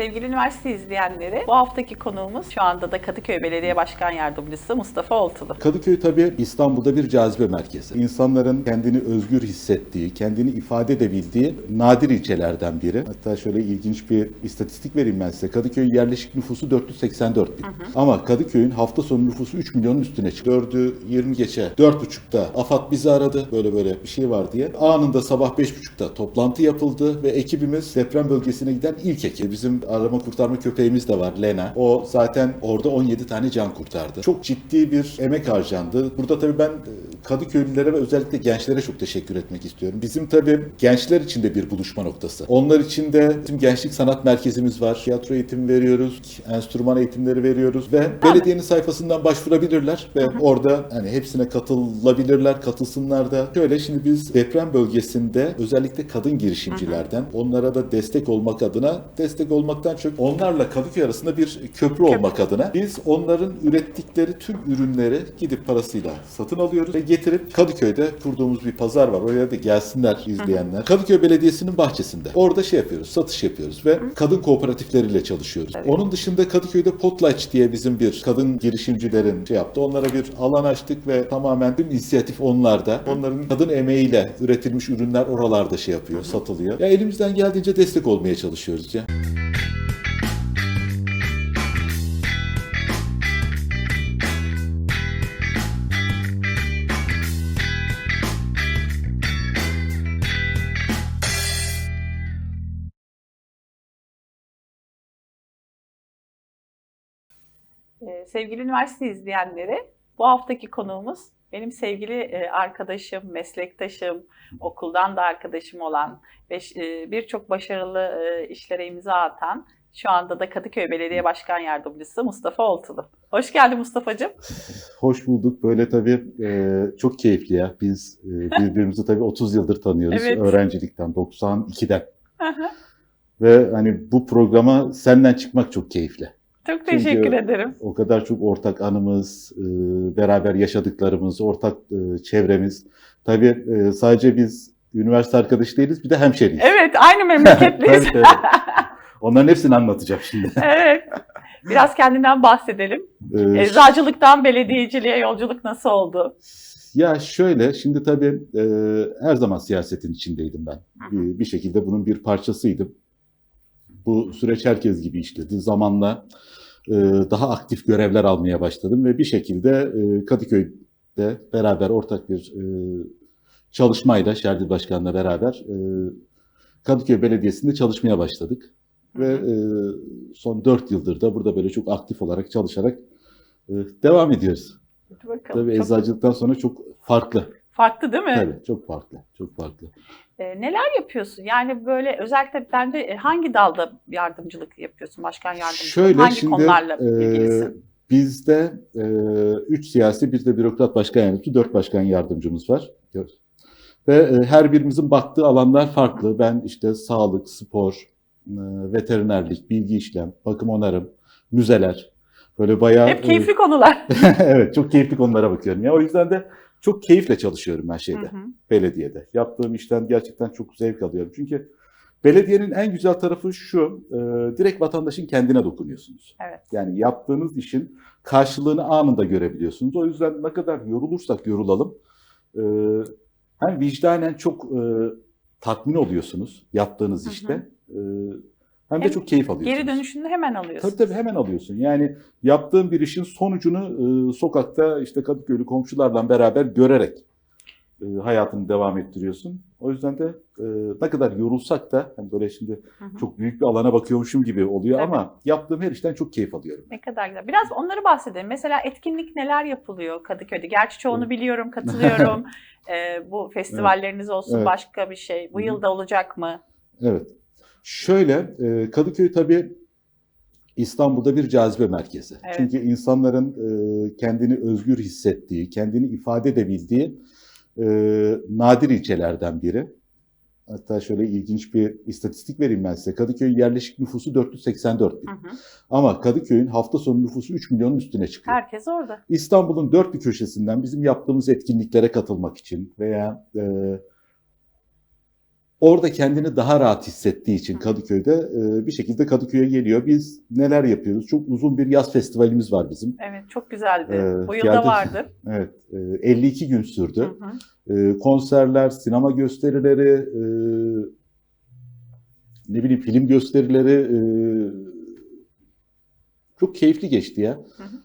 Sevgili üniversite izleyenleri, bu haftaki konuğumuz şu anda da Kadıköy Belediye Başkan Yardımcısı Mustafa Oltulu. Kadıköy tabii İstanbul'da bir cazibe merkezi. İnsanların kendini özgür hissettiği, kendini ifade edebildiği nadir ilçelerden biri. Hatta şöyle ilginç bir istatistik vereyim ben size. Kadıköy'ün yerleşik nüfusu 484 bin. Ama Kadıköy'ün hafta sonu nüfusu 3 milyonun üstüne çıktı. 4'ü 20 geçe 4.30'da AFAD bizi aradı. Böyle böyle bir şey var diye. Anında sabah 5.30'da toplantı yapıldı ve ekibimiz deprem bölgesine giden ilk ekip. Bizim arama kurtarma köpeğimiz de var Lena. O zaten orada 17 tane can kurtardı. Çok ciddi bir emek harcandı. Burada tabii ben e, Kadıköylülere ve özellikle gençlere çok teşekkür etmek istiyorum. Bizim tabii gençler için de bir buluşma noktası. Onlar için de bizim gençlik sanat merkezimiz var. Tiyatro eğitimi veriyoruz, enstrüman eğitimleri veriyoruz ve belediyenin sayfasından başvurabilirler ve orada hani hepsine katılabilirler, katılsınlar da. Şöyle şimdi biz deprem bölgesinde özellikle kadın girişimcilerden onlara da destek olmak adına destek olmaktan çok onlarla Kadıköy arasında bir köprü olmak adına biz onların ürettikleri tüm ürünleri gidip parasıyla satın alıyoruz ve getirip Kadıköy'de kurduğumuz bir pazar var. Oraya da gelsinler izleyenler. Kadıköy Belediyesi'nin bahçesinde. Orada şey yapıyoruz, satış yapıyoruz ve kadın kooperatifleriyle çalışıyoruz. Onun dışında Kadıköy'de Potlatch diye bizim bir kadın girişimcilerin şey yaptı. Onlara bir alan açtık ve tamamen tüm inisiyatif onlarda. Onların kadın emeğiyle üretilmiş ürünler oralarda şey yapıyor, satılıyor. Ya elimizden geldiğince destek olmaya çalışıyoruz ya. Sevgili üniversite izleyenleri, bu haftaki konuğumuz benim sevgili e, arkadaşım, meslektaşım, okuldan da arkadaşım olan ve e, birçok başarılı e, işlere imza atan şu anda da Kadıköy Belediye Başkan Yardımcısı Mustafa Oltulu. Hoş geldin Mustafa'cığım. Hoş bulduk. Böyle tabii e, çok keyifli ya. Biz e, birbirimizi tabii 30 yıldır tanıyoruz. Evet. Öğrencilikten, 92'den. Ve hani bu programa senden çıkmak çok keyifli. Çok teşekkür Çünkü- ederim. O kadar çok ortak anımız, e, beraber yaşadıklarımız, ortak e, çevremiz. Tabii e, sadece biz üniversite arkadaşı değiliz, bir de hemşeriyiz. Evet, aynı memleketliyiz. Tabii, tabii. Onların hepsini anlatacağım şimdi. evet. Biraz kendinden bahsedelim. E, Eczacılıktan belediyeciliğe yolculuk nasıl oldu? Ya şöyle, şimdi tabii e, her zaman siyasetin içindeydim ben. Bir, bir şekilde bunun bir parçasıydım. Bu süreç herkes gibi işledi. Zamanla daha aktif görevler almaya başladım ve bir şekilde e, Kadıköy'de beraber ortak bir e, çalışmayla Şerdil Başkan'la beraber e, Kadıköy Belediyesi'nde çalışmaya başladık. Ve e, son dört yıldır da burada böyle çok aktif olarak çalışarak e, devam ediyoruz. Bakalım. Tabii Çok eczacılıktan sonra çok farklı. Farklı değil mi? Tabii çok farklı. Çok farklı. Ee, neler yapıyorsun? Yani böyle özellikle bence e, hangi dalda yardımcılık yapıyorsun? Başkan yardımcısı. Şöyle hangi şimdi konularla e, ilgilisin? bizde e, üç siyasi bir de bürokrat başkan yardımcısı, dört başkan yardımcımız var. Ve e, her birimizin baktığı alanlar farklı. Ben işte sağlık, spor, e, veterinerlik, bilgi işlem, bakım onarım, müzeler. Böyle bayağı... Hep keyifli konular. e, evet çok keyifli konulara bakıyorum. Ya o yüzden de çok keyifle çalışıyorum ben şeyde. Hı hı. belediyede. Yaptığım işten gerçekten çok zevk alıyorum. Çünkü belediyenin en güzel tarafı şu, e, direkt vatandaşın kendine dokunuyorsunuz. Evet. Yani yaptığınız işin karşılığını anında görebiliyorsunuz. O yüzden ne kadar yorulursak yorulalım, e, hem vicdanen çok e, tatmin oluyorsunuz yaptığınız Hı hı. işte, e, hem de Hem çok keyif alıyorsunuz. Geri dönüşünü hemen alıyorsun. Tabii tabii hemen alıyorsun. Yani yaptığın bir işin sonucunu e, sokakta işte Kadıköylü komşularla beraber görerek e, hayatını devam ettiriyorsun. O yüzden de e, ne kadar yorulsak da hani böyle şimdi Hı hı. çok büyük bir alana bakıyormuşum gibi oluyor Tabii. ama yaptığım her işten çok keyif alıyorum. Ne kadar güzel. Biraz onları bahsedelim. Mesela etkinlik neler yapılıyor Kadıköy'de? Gerçi çoğunu Evet. biliyorum, katılıyorum. Ee, bu festivalleriniz olsun, Evet. başka bir şey. Bu Hı hı. yılda olacak mı? Evet. Şöyle e, Kadıköy tabii İstanbul'da bir cazibe merkezi. Evet. Çünkü insanların e, kendini özgür hissettiği, kendini ifade edebildiği e, nadir ilçelerden biri. Hatta şöyle ilginç bir istatistik vereyim ben size. Kadıköy yerleşik nüfusu 484 bin. Hı hı. Ama Kadıköy'ün hafta sonu nüfusu 3 milyonun üstüne çıkıyor. Herkes orada. İstanbul'un dört bir köşesinden bizim yaptığımız etkinliklere katılmak için veya e, orada kendini daha rahat hissettiği için Kadıköy'de e, bir şekilde Kadıköy'e geliyor. Biz neler yapıyoruz? Çok uzun bir yaz festivalimiz var bizim. Evet çok güzeldi. Ee, Bu yılda geldi- vardı. Evet, e, 52 gün Hı sürdü. hı. E, konserler, sinema gösterileri, e, ne bileyim film gösterileri e, çok keyifli geçti ya. Hı hı.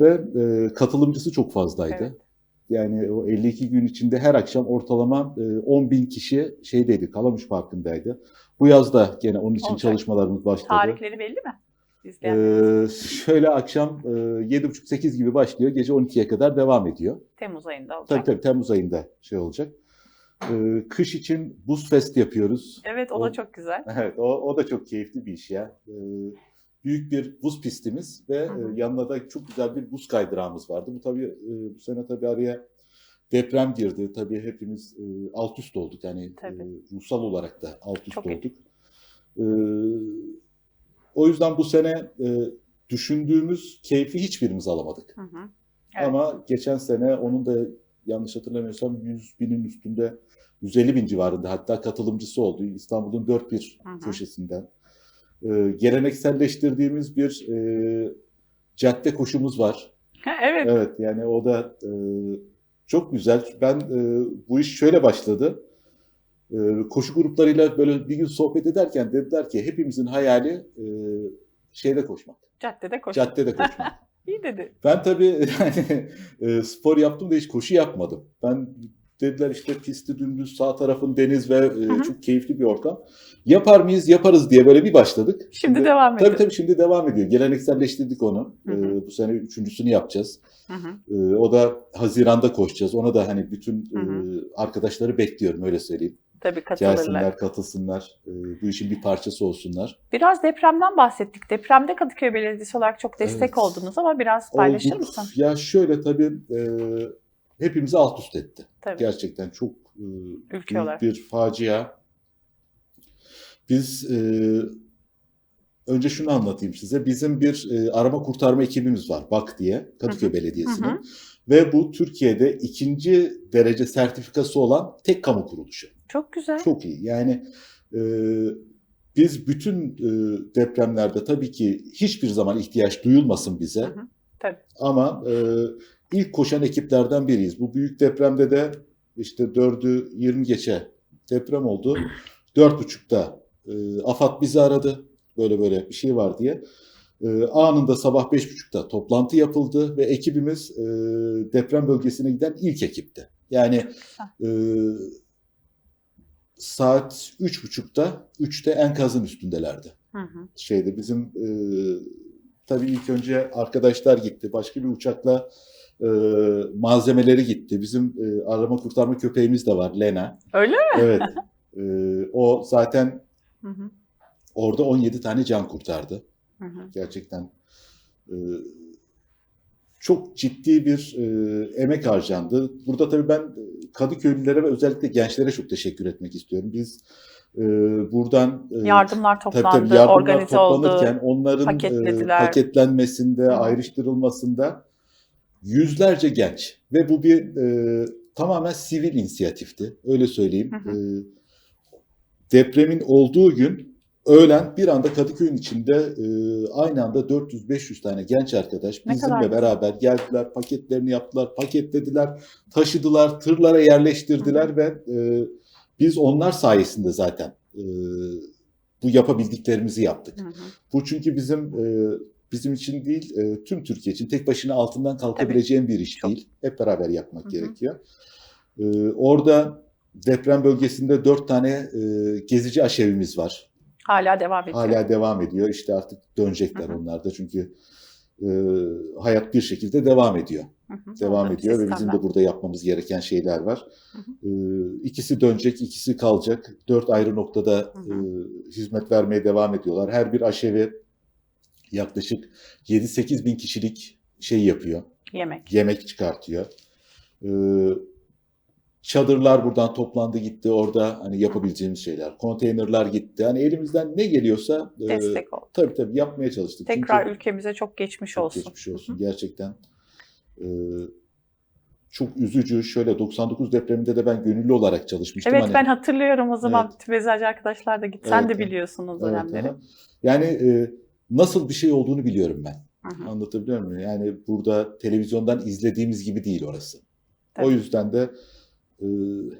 Ve e, katılımcısı çok fazlaydı. Evet. Yani o 52 gün içinde her akşam ortalama e, 10 bin kişi şeydeydi, Kalamış Parkı'ndaydı. Bu yaz da gene onun için Olacak. çalışmalarımız başladı. Tarihleri belli mi? Ee, şöyle akşam e, 7.30-8 gibi başlıyor, gece 12'ye kadar devam ediyor. Temmuz ayında olacak. Tabii tabii Temmuz ayında şey olacak. Ee, kış için buz fest yapıyoruz. Evet o O- da çok güzel. Evet, o, o da çok keyifli bir iş ya. Ee, büyük bir buz pistimiz ve Hı hı. e, yanına da çok güzel bir buz kaydırağımız vardı. Bu tabii e, bu sene tabii araya deprem girdi. Tabii hepimiz e, alt üst olduk. Yani Tabii. ruhsal olarak da alt üst Çok iyi. olduk. Ee, o yüzden bu sene düşündüğümüz keyfi hiçbirimiz alamadık. Hı hı. Evet. Ama geçen sene onun da yanlış hatırlamıyorsam 100 binin üstünde 150 bin civarında hatta katılımcısı oldu. İstanbul'un dört bir Hı hı. köşesinden. Ee, gelenekselleştirdiğimiz bir e, cadde koşumuz var. evet. Evet yani o da e, çok güzel. Ben e, bu iş şöyle başladı. E, koşu gruplarıyla böyle bir gün sohbet ederken dediler ki hepimizin hayali e, şeyde koşmak. Caddede koş. Caddede koşmak. İyi dedi. Ben tabii yani, e, spor yaptım da hiç koşu yapmadım. Ben dediler işte pisti dümdüz sağ tarafın deniz ve e, çok keyifli bir ortam. Yapar mıyız? Yaparız diye böyle bir başladık. Şimdi devam Tabii ediyor. tabii şimdi devam ediyor. Gelenekselleştirdik onu. Hı hı. E, bu sene üçüncüsünü yapacağız. Hı hı. E, o da Haziran'da koşacağız. Ona da hani bütün Hı hı. e, arkadaşları bekliyorum öyle söyleyeyim. Tabii katılırlar. Gelsinler, katılsınlar. e, bu işin bir parçası olsunlar. Biraz depremden bahsettik. Depremde Kadıköy Belediyesi olarak çok destek Evet. oldunuz ama biraz paylaşır Olduk. mısın? Ya şöyle tabii e, hepimizi alt üst etti. Tabii. Gerçekten çok e, büyük bir facia. Biz e, önce şunu anlatayım size. Bizim bir e, arama kurtarma ekibimiz var. BAK diye Kadıköy. Belediyesi'nin. Hı hı. Ve bu Türkiye'de ikinci derece sertifikası olan tek kamu kuruluşu. Çok güzel. Çok iyi. Yani e, biz bütün e, depremlerde tabii ki hiçbir zaman ihtiyaç duyulmasın bize. Hı hı. Tabii. Ama e, ilk koşan ekiplerden biriyiz. Bu büyük depremde de işte 4'ü 20 geçe deprem oldu. 4.30'da e, AFAD bizi aradı. Böyle böyle bir şey var diye. E, anında sabah 5.30'da toplantı yapıldı ve ekibimiz e, deprem bölgesine giden ilk ekipti. Yani e, saat 3.30'da 3'te enkazın üstündelerdi Hı hı. şeyde bizim e, tabii ilk önce arkadaşlar gitti. Başka bir uçakla e, malzemeleri gitti. Bizim e, arama kurtarma köpeğimiz de var Lena. Öyle mi? Evet. E, o zaten Hı hı. orada 17 tane can kurtardı. Hı hı. Gerçekten e, çok ciddi bir e, emek harcandı. Burada tabii ben Kadıköylülere ve özellikle gençlere çok teşekkür etmek istiyorum. Biz e, buradan e, Yardımlar Tabii toplandı, tabii yardımlar organize oldu. toplanırken onların paketlediler. e, paketlenmesinde, Hı. ayrıştırılmasında yüzlerce genç ve bu bir e, tamamen sivil inisiyatifti. Öyle söyleyeyim. Hı hı. E, depremin olduğu gün öğlen bir anda Kadıköy'ün içinde e, aynı anda 400-500 tane genç arkadaş Ne bizimle beraber geldiler, paketlerini yaptılar, paketlediler, taşıdılar, tırlara yerleştirdiler ve e, biz onlar sayesinde zaten e, bu yapabildiklerimizi yaptık. Hı hı. Bu çünkü bizim e, bizim için değil, e, tüm Türkiye için tek başına altından kalkabileceğin bir iş Çok. değil. Hep beraber yapmak Hı hı. gerekiyor. E, orada deprem bölgesinde dört tane e, gezici aşevimiz var. Hala devam ediyor. Hala devam ediyor. İşte artık dönecekler Hı hı. onlar da çünkü e, hayat bir şekilde devam ediyor. Hı hı. Devam Orada ediyor ve bizim sistemden. de burada yapmamız gereken şeyler var. Hı E, ikisi dönecek, ikisi kalacak. Dört ayrı noktada Hı hı. e, hizmet vermeye devam ediyorlar. Her bir aşevi yaklaşık 7-8 bin kişilik şey yapıyor. Yemek. Yemek çıkartıyor. E, çadırlar buradan toplandı gitti. Orada hani yapabileceğimiz şeyler. Konteynerler gitti. Hani elimizden ne geliyorsa e, Destek oldu. tabii tabii yapmaya çalıştık. Tekrar Çünkü- ülkemize çok geçmiş çok olsun. geçmiş olsun. Gerçekten e, çok üzücü. Şöyle 99 depreminde de ben gönüllü olarak çalışmıştım. Evet Hani- ben hatırlıyorum o zaman Evet. tüm eczacı arkadaşlar da gitti. Sen Evet, de evet. biliyorsun o Evet, dönemleri. aha. Yani e, nasıl bir şey olduğunu biliyorum ben. Hı hı. Anlatabiliyor muyum? Yani burada televizyondan izlediğimiz gibi değil orası. Tabii. O yüzden de e,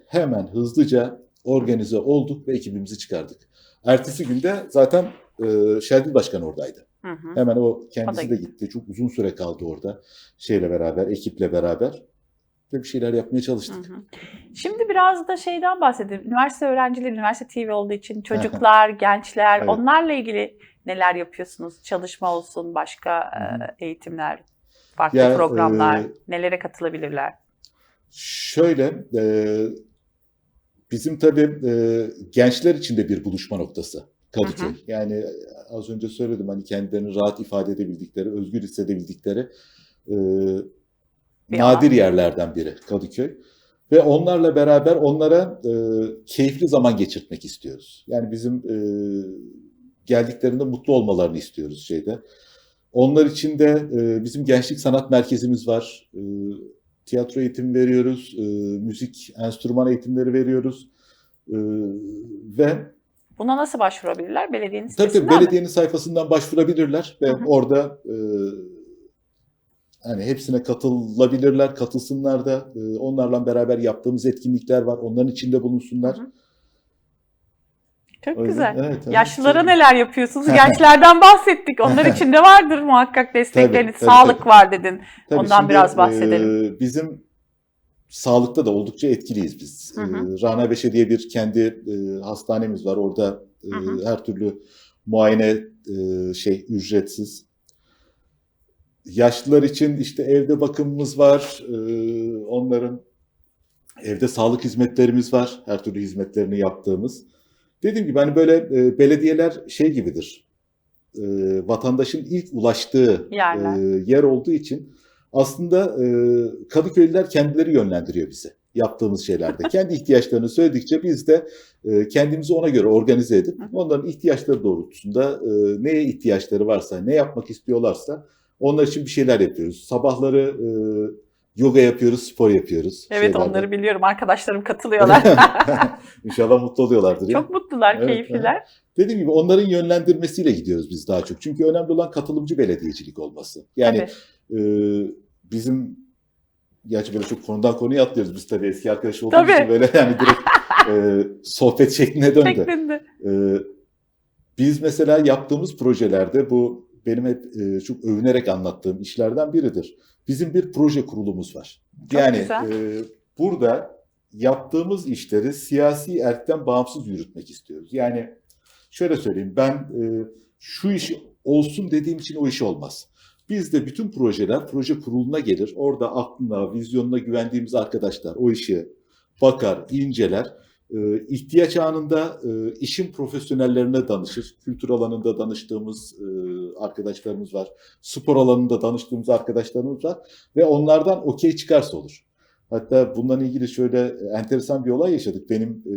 hemen hızlıca organize olduk ve ekibimizi çıkardık. Ertesi günde zaten e, Şerdil Başkan oradaydı. Hı hı. Hemen o O kendisi da de gitti. Çok uzun süre kaldı orada. Şeyle beraber, ekiple beraber. Ve bir şeyler yapmaya çalıştık. Hı hı. Şimdi biraz da şeyden bahsedelim. Üniversite öğrencileri, üniversite TV olduğu için çocuklar, gençler, Evet. onlarla ilgili neler yapıyorsunuz? Çalışma olsun, başka e, eğitimler, farklı Ya, programlar, e, nelere katılabilirler? Şöyle, e, bizim tabii e, gençler için de bir buluşma noktası Kadıköy. Hı hı. Yani e, az önce söyledim hani kendilerini rahat ifade edebildikleri, özgür hissedebildikleri e, Bir nadir alan. yerlerden biri Kadıköy. Ve onlarla beraber onlara e, keyifli zaman geçirtmek istiyoruz. Yani bizim e, geldiklerinde mutlu olmalarını istiyoruz şeyde. Onlar için de e, bizim gençlik sanat merkezimiz var. E, tiyatro eğitimi veriyoruz, e, müzik enstrüman eğitimleri veriyoruz. E, ve Buna nasıl başvurabilirler? Belediyenin tabii sitesinden tabii mi? belediyenin sayfasından başvurabilirler ve Hı hı. orada e, hani hepsine katılabilirler, katılsınlar da e, onlarla beraber yaptığımız etkinlikler var. Onların içinde bulunsunlar. Hı hı. Çok O yüzden- güzel. evet, evet. Yaşlılara Şey- neler yapıyorsunuz? Gençlerden bahsettik. Onlar için de vardır muhakkak destekleriniz. Tabii, tabii, Sağlık tabii. var dedin. Tabii Ondan şimdi, biraz bahsedelim. e, bizim sağlıkta da oldukça etkiliyiz biz. Hı hı. E, Rana Beşe diye bir kendi e, hastanemiz var. Orada e, Hı hı. her türlü muayene e, şey ücretsiz. Yaşlılar için işte evde bakımımız var. E, onların evde sağlık hizmetlerimiz var. Her türlü hizmetlerini yaptığımız. Dediğim gibi hani böyle e, belediyeler şey gibidir. E, vatandaşın ilk ulaştığı Yerler. e, yer olduğu için aslında e, Kadıköylüler kendileri yönlendiriyor bizi yaptığımız şeylerde. Kendi ihtiyaçlarını söyledikçe biz de e, kendimizi ona göre organize edip onların ihtiyaçları doğrultusunda e, neye ihtiyaçları varsa, ne yapmak istiyorlarsa onlar için bir şeyler yapıyoruz. Sabahları e, yoga yapıyoruz, spor yapıyoruz. Evet şeylerde. onları biliyorum. Arkadaşlarım katılıyorlar. İnşallah mutlu oluyorlardır. ya. Çok mutlular, Evet, keyifliler. Dediğim gibi onların yönlendirmesiyle gidiyoruz biz daha çok. Çünkü önemli olan katılımcı belediyecilik olması. Yani e, bizim gerçi böyle çok konudan konuya atlıyoruz. Biz tabii eski arkadaş olduğumuz Tabii. için böyle yani direkt e, sohbet şekline döndü. Şeklinde. E, biz mesela yaptığımız projelerde bu benim hep e, çok övünerek anlattığım işlerden biridir. Bizim bir proje kurulumuz var. Çok yani güzel. e, burada yaptığımız işleri siyasi erkten bağımsız yürütmek istiyoruz. Yani şöyle söyleyeyim ben e, şu iş olsun dediğim için o iş olmaz. Bizde bütün projeler proje kuruluna gelir. Orada aklına, vizyonuna güvendiğimiz arkadaşlar o işi bakar, inceler. E, ihtiyaç anında e, işin profesyonellerine danışır. Kültür alanında danıştığımız e, arkadaşlarımız var. Spor alanında danıştığımız arkadaşlarımız var. Ve onlardan okey çıkarsa olur. Hatta bununla ilgili şöyle enteresan bir olay yaşadık. Benim e,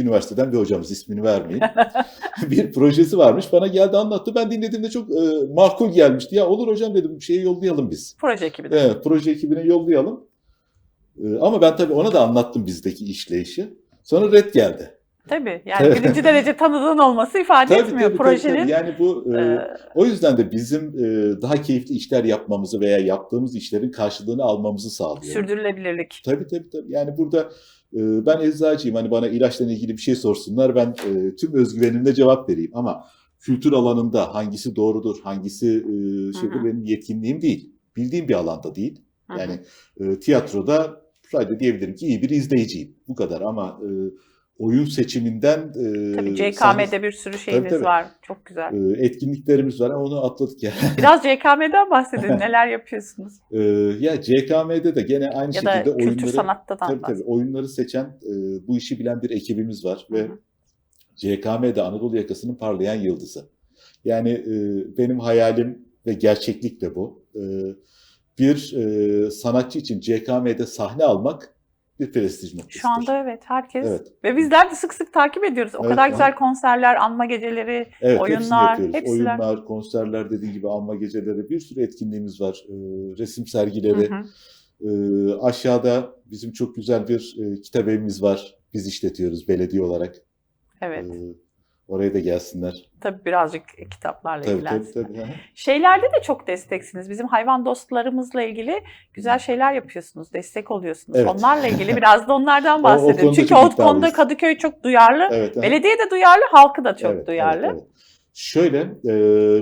üniversiteden bir hocamız ismini vermeyeyim. bir projesi varmış. Bana geldi anlattı. Ben dinlediğimde çok e, makul gelmişti. Ya olur hocam dedim bir şeyi yollayalım biz. Proje ekibi de. Evet, proje ekibine yollayalım. E, ama ben tabii ona da anlattım bizdeki işleyişi. Sonra red geldi. Tabii. Yani birinci derece tanıdığın olması ifade Tabii, etmiyor tabii, projenin. tabii. Yani bu e, e, o yüzden de bizim e, daha keyifli işler yapmamızı veya yaptığımız işlerin karşılığını almamızı sağlıyor. sürdürülebilirlik. Tabii tabii tabii. Yani burada e, ben eczacıyım. Hani bana ilaçla ilgili bir şey sorsunlar. Ben e, tüm özgüvenimle cevap vereyim. Ama kültür alanında hangisi doğrudur, hangisi e, şeydir benim yetkinliğim değil. Bildiğim bir alanda değil. Yani e, tiyatroda sadece diyebilirim ki iyi bir izleyiciyim. Bu kadar ama e, oyun seçiminden e, Tabii CKM'de bir sürü şeyiniz tabii. var. Çok güzel. e, etkinliklerimiz var. Onu atladık ya. Biraz CKM'den bahsedin. Neler yapıyorsunuz? E, ya CKM'de de gene aynı Ya da şekilde kültür oyunları sanatta da Tabii tabii oyunları seçen e, bu işi bilen bir ekibimiz var ve Hı hı. CKM'de Anadolu yakasının parlayan yıldızı. Yani e, benim hayalim ve gerçeklik de bu. E, bir e, sanatçı için CKM'de sahne almak bir prestij noktasıdır. Şu anda evet herkes Evet. ve bizler de sık sık takip ediyoruz. O Evet, kadar güzel konserler, anma geceleri, Evet, hepsini oyunlar, yapıyoruz. hepsiler. Oyunlar, konserler dediğim gibi anma geceleri, bir sürü etkinliğimiz var. E, resim Hı sergileri. hı. E, aşağıda bizim çok güzel bir e, kitap evimiz var. Biz işletiyoruz belediye olarak. Evet. E, oraya da gelsinler. Tabii birazcık kitaplarla Tabii tabii ilgilensinler. tabii. Hı. Şeylerde de çok desteksiniz. Bizim hayvan dostlarımızla ilgili güzel şeyler yapıyorsunuz. Destek oluyorsunuz. Evet. Onlarla ilgili biraz da onlardan O- o bahsedelim. konuda Çünkü o konuda. Kadıköy çok duyarlı. Evet. Belediye de duyarlı, halkı da çok Evet, duyarlı. evet, evet. Şöyle, e,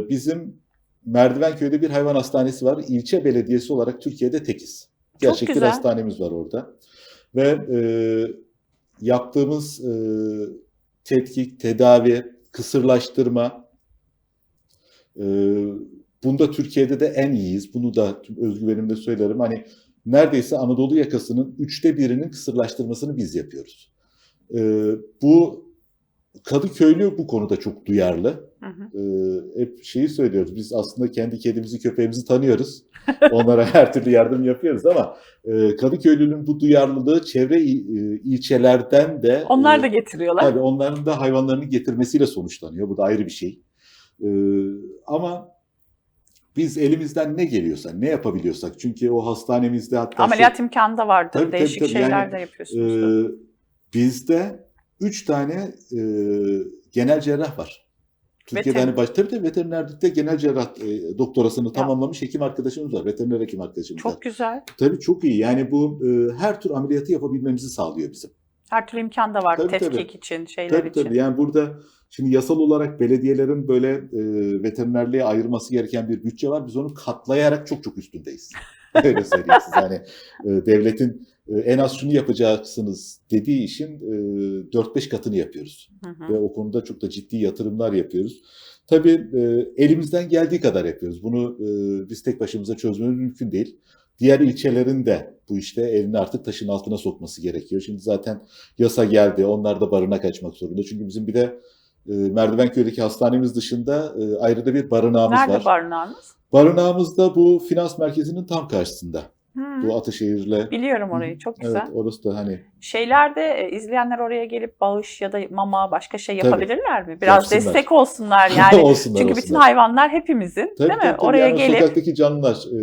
bizim Merdivenköy'de bir hayvan hastanesi var. İlçe belediyesi olarak Türkiye'de tekiz. Gerçek bir hastanemiz var orada. Ve e, yaptığımız e, tetkik, tedavi, kısırlaştırma, e, bunda Türkiye'de de en iyiyiz. Bunu da tüm özgüvenimle söylerim. Hani neredeyse Anadolu yakasının üçte birinin kısırlaştırmasını biz yapıyoruz. E, bu Kadıköylü bu konuda çok duyarlı. Hı hı. Ee, hep şeyi söylüyoruz. Biz aslında kendi kedimizi, köpeğimizi tanıyoruz. Onlara her türlü yardım yapıyoruz ama e, Kadıköylünün bu duyarlılığı çevre e, ilçelerden de Onlar e, da getiriyorlar. tabii onların da hayvanlarını getirmesiyle sonuçlanıyor. Bu da ayrı bir şey. Ee, ama biz elimizden ne geliyorsa, ne yapabiliyorsak çünkü o hastanemizde hatta Ameliyat imkanı da vardır. Tabii, tabii, Değişik tabii. şeyler Yani, de yapıyorsunuz. ee, bizde üç tane e, genel cerrah var. Türkiye'de Veter- hani baş, tabii tabii veterinerlikte genel cerrah e, doktorasını Ya. tamamlamış hekim arkadaşımız var. Veteriner hekim arkadaşımız var. çok güzel. Tabii çok iyi. Yani bu e, her tür ameliyatı yapabilmemizi sağlıyor bizim. Her türlü imkan da var. Tabii, Tetkik tabii. için, şeyler Tabii için. tabii. Yani burada şimdi yasal olarak belediyelerin böyle e, veterinerliğe ayırması gereken bir bütçe var. Biz onu katlayarak çok çok üstündeyiz. Öyle söyleyeyim size. Hani e, devletin e, en az şunu yapacaksınız dediği işin e, 4-5 katını yapıyoruz. Hı hı. Ve o konuda çok da ciddi yatırımlar yapıyoruz. Tabii e, elimizden geldiği kadar yapıyoruz. Bunu e, biz tek başımıza çözmemiz mümkün değil. Diğer ilçelerin de bu işte elini artık taşın altına sokması gerekiyor. Şimdi zaten yasa geldi. Onlar da barınak açmak zorunda. Çünkü bizim bir de e, Merdivenköy'deki hastanemiz dışında e, ayrı da bir barınağımız Nerede var. barınağınız? Barınağımız da bu finans merkezinin tam karşısında. Hı. Bu Ataşehir'le. Biliyorum orayı. Çok güzel. Evet orası da hani Şeylerde e, izleyenler oraya gelip bağış ya da mama başka şey Tabii. yapabilirler mi? Biraz Yapsınlar. destek olsunlar yani. olsunlar Çünkü bütün olsunlar. hayvanlar hepimizin Tabii, değil mi? tabii, tabii. oraya Yani gelip sokaktaki canlılar. e,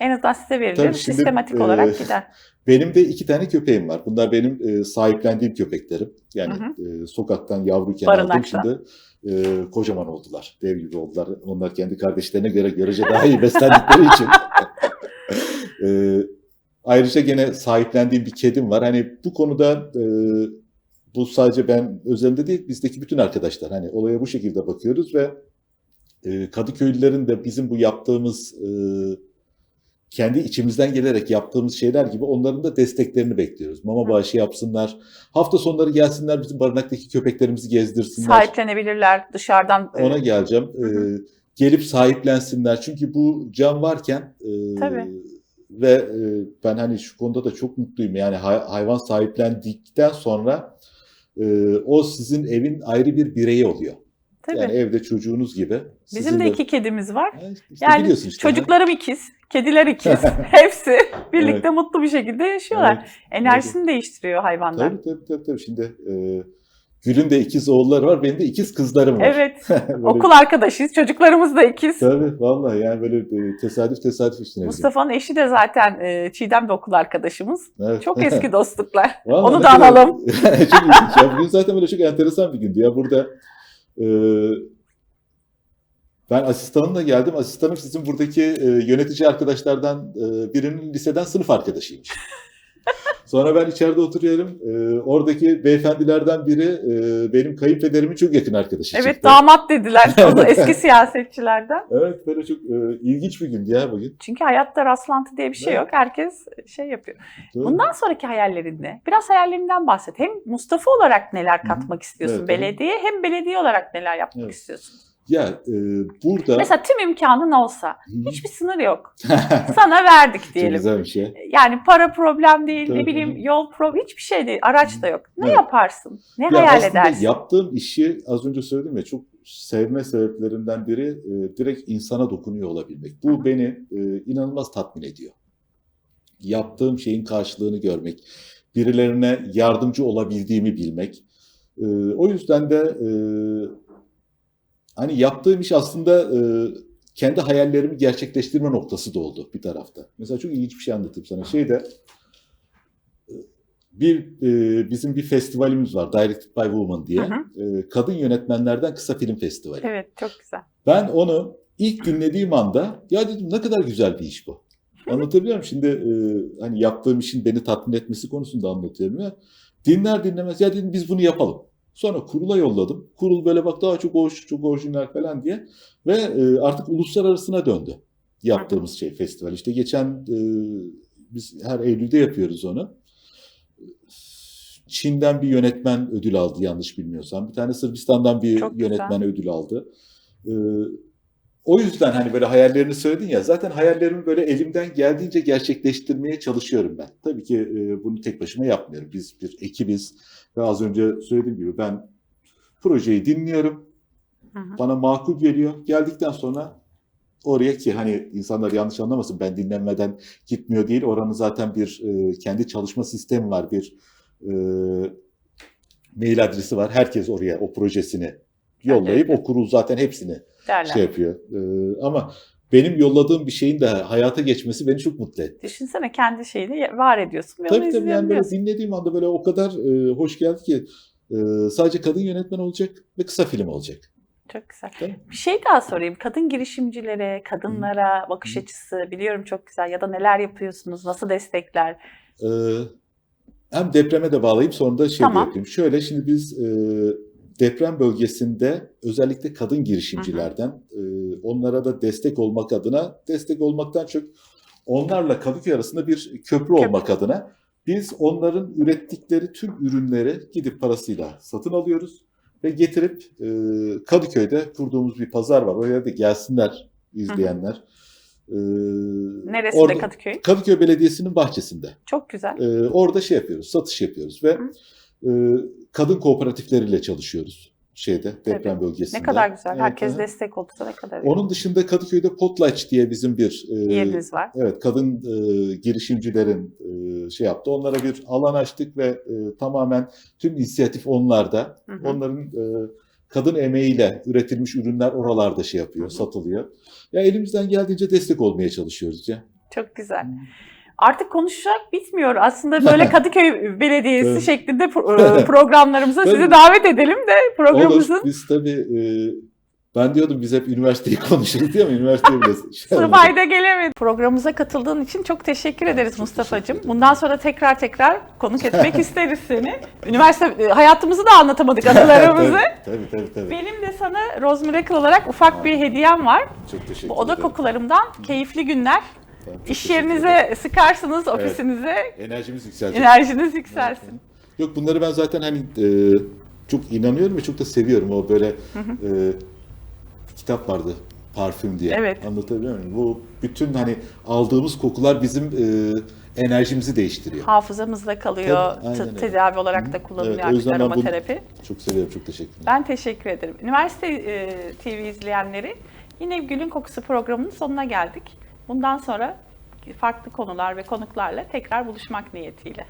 en azından size verilir. Tabii şimdi, sistematik e, olarak gider. Benim de iki tane köpeğim var. Bunlar benim e, sahiplendiğim köpeklerim. Yani Hı e, sokaktan yavruyken aldım. Şimdi e, kocaman oldular. Dev gibi oldular. Onlar kendi kardeşlerine göre görece daha iyi beslendikleri için. E, ayrıca gene sahiplendiğim bir kedim var. Hani bu konuda e, bu sadece ben özelimde değil, bizdeki bütün arkadaşlar. Hani olaya bu şekilde bakıyoruz ve e, Kadıköylülerin de bizim bu yaptığımız e, kendi içimizden gelerek yaptığımız şeyler gibi onların da desteklerini bekliyoruz. Mama bağışı yapsınlar. Hafta sonları gelsinler bizim barınaktaki köpeklerimizi gezdirsinler. Sahiplenebilirler dışarıdan. e, Ona geleceğim. Ee, gelip sahiplensinler. Çünkü bu can varken e, Tabii. ve e, ben hani şu konuda da çok mutluyum. Yani hay- hayvan sahiplendikten sonra e, o sizin evin ayrı bir bireyi oluyor. Tabii. Yani evde çocuğunuz gibi. Bizim de iki kedimiz var. Ha, işte Yani işte, ha? Çocuklarım ikiz, kediler ikiz. Hepsi birlikte mutlu bir şekilde yaşıyorlar. Evet. Enerjisini değiştiriyor hayvanlar. Tabii tabii tabii. tabii. Şimdi e, Gül'ün de ikiz oğulları var. Benim de ikiz kızlarım var. Evet. Okul arkadaşıyız. Çocuklarımız da ikiz. Tabii vallahi yani böyle e, tesadüf tesadüf bizim. Mustafa'nın eşi de zaten e, Çiğdem de okul arkadaşımız. Evet. Çok eski dostluklar. Vallahi Onu da kadar- analım. çok ilginç ya. Bugün zaten böyle çok enteresan bir gündü ya. Burada e, ben asistanımla geldim. Asistanım sizin buradaki e, yönetici arkadaşlardan e, birinin liseden sınıf arkadaşıymış. Sonra ben içeride oturuyorum. E, oradaki beyefendilerden biri e, benim kayınpederimin çok yakın arkadaşı Evet çıktı. damat dediler. Eski siyasetçilerden. Evet böyle çok e, ilginç bir gündü ya bugün. Çünkü hayatta rastlantı diye bir şey Evet. yok. Herkes şey yapıyor. Doğru. Bundan sonraki hayallerin ne? Biraz hayallerinden bahset. Hem Mustafa olarak neler katmak istiyorsun Evet, belediye hem belediye olarak neler yapmak Evet. istiyorsun? Ya e, burada Mesela tüm imkanın olsa Hı. hiçbir sınır yok. Sana verdik çok diyelim. güzel bir şey. Yani para problem değil, Tabii, ne bileyim yol problem, hiçbir şey değil. Araç da yok. Ne Evet. yaparsın? Ne Ya hayal aslında edersin? yaptığım işi az önce söyledim ya çok sevme sebeplerinden biri e, direkt insana dokunuyor olabilmek. Bu Hı hı. beni e, inanılmaz tatmin ediyor. Yaptığım şeyin karşılığını görmek, birilerine yardımcı olabildiğimi bilmek. E, o yüzden de e, hani yaptığım iş aslında e, kendi hayallerimi gerçekleştirme noktası da oldu bir tarafta. Mesela çok ilginç bir şey anlatayım sana. Şeyde e, bir e, bizim bir festivalimiz var Directed by Woman diye. Hı E, kadın yönetmenlerden kısa film festivali. Evet çok güzel. Ben onu ilk dinlediğim anda ya dedim ne kadar güzel bir iş bu. Anlatabiliyor muyum? Şimdi e, hani yaptığım işin beni tatmin etmesi konusunda anlatıyorum ya. Dinler dinlemez ya dedim biz bunu yapalım. Sonra kurula yolladım. Kurul böyle bak daha çok hoş, çok orijinal falan diye. Ve e, artık uluslararasına döndü yaptığımız şey festival. İşte geçen e, biz her Eylül'de yapıyoruz onu. Çin'den bir yönetmen ödül aldı yanlış bilmiyorsam. Bir tane Sırbistan'dan bir Çok güzel. yönetmen ödül aldı. Ee, o yüzden hani böyle hayallerini söyledin ya zaten hayallerimi böyle elimden geldiğince gerçekleştirmeye çalışıyorum ben. Tabii ki e, bunu tek başıma yapmıyorum. Biz bir ekibiz ve az önce söylediğim gibi ben projeyi dinliyorum. Hı hı. Bana makul geliyor. Geldikten sonra oraya ki hani insanlar yanlış anlamasın ben dinlenmeden gitmiyor değil. Oranın zaten bir e, kendi çalışma sistemi var. Bir e, mail adresi var. Herkes oraya o projesini yollayıp o kurul zaten hepsini Derler. şey yapıyor. E, ama benim yolladığım bir şeyin de hayata geçmesi beni çok mutlu etti. Düşünsene kendi şeyini var ediyorsun ve onu Tabii tabii yani böyle dinlediğim anda böyle o kadar e, hoş geldi ki e, sadece kadın yönetmen olacak ve kısa film olacak. Çok güzel. Bir şey daha sorayım. Kadın girişimcilere, kadınlara bakış Hı. açısı biliyorum çok güzel. Ya da neler yapıyorsunuz? Nasıl destekler? Ee, hem depreme de bağlayıp sonra da şey Tamam. yapayım. Şöyle şimdi biz e, deprem bölgesinde özellikle kadın girişimcilerden e, onlara da destek olmak adına destek olmaktan çok onlarla Kadıköy arasında bir köprü olmak adına biz onların ürettikleri tüm ürünleri gidip parasıyla satın alıyoruz ve getirip e, Kadıköy'de kurduğumuz bir pazar var. Oraya da gelsinler izleyenler. Ee, Neresinde orada- Kadıköy? Kadıköy Belediyesi'nin bahçesinde. Çok güzel. Ee, orada şey yapıyoruz, satış yapıyoruz ve e, kadın kooperatifleriyle çalışıyoruz şeyde deprem bölgesinde. Ne kadar güzel. Evet, Herkes evet. destek olursa ne kadar iyi. Onun dışında Kadıköy'de Potlatch diye bizim bir e, Yeriniz var. evet kadın e, girişimcilerin e, şey yaptı. Onlara bir alan açtık ve e, tamamen tüm inisiyatif onlarda. Hı hı. Onların e, kadın emeğiyle üretilmiş ürünler oralarda şey yapıyor, Hı hı. satılıyor. Ya elimizden geldiğince destek olmaya çalışıyoruz ya. Çok güzel. Artık konuşacak bitmiyor. Aslında böyle Kadıköy Belediyesi Evet. şeklinde e, programlarımıza sizi Tabii. davet edelim de programımızın Olur. Biz tabii e, ben diyordum biz hep üniversiteyi konuşuruz diye ama üniversiteye bile şey Sırf gelemedi. Programımıza katıldığın için çok teşekkür ederiz Mustafa'cığım. ederim. Bundan sonra tekrar tekrar konuk etmek isteriz seni. Üniversite e, hayatımızı da anlatamadık anılarımızı. tabii tabii tabii. Benim de sana Rose Miracle olarak ufak bir hediyem var. Çok teşekkür Bu oda ederim. kokularımdan keyifli günler. Tamam, çok İş teşekkür ederim. yerinize sıkarsınız, ofisinize enerjimiz yükselecek. enerjiniz yükselsin. Yok bunları ben zaten hani e, çok inanıyorum ve çok da seviyorum. O böyle e, kitap vardı parfüm diye. Evet. Anlatabiliyor muyum? Bu bütün hani aldığımız kokular bizim e, enerjimizi değiştiriyor. Hafızamızda kalıyor, Tabii, aynen t- öyle. tedavi olarak da kullanılıyor Evet, o yüzden artık ben bunu- aromaterapi. Çok seviyorum, çok teşekkür ederim. Ben teşekkür ederim. Üniversite e, TV izleyenleri yine Gül'ün Kokusu programının sonuna geldik. Bundan sonra farklı konular ve konuklarla tekrar buluşmak niyetiyle.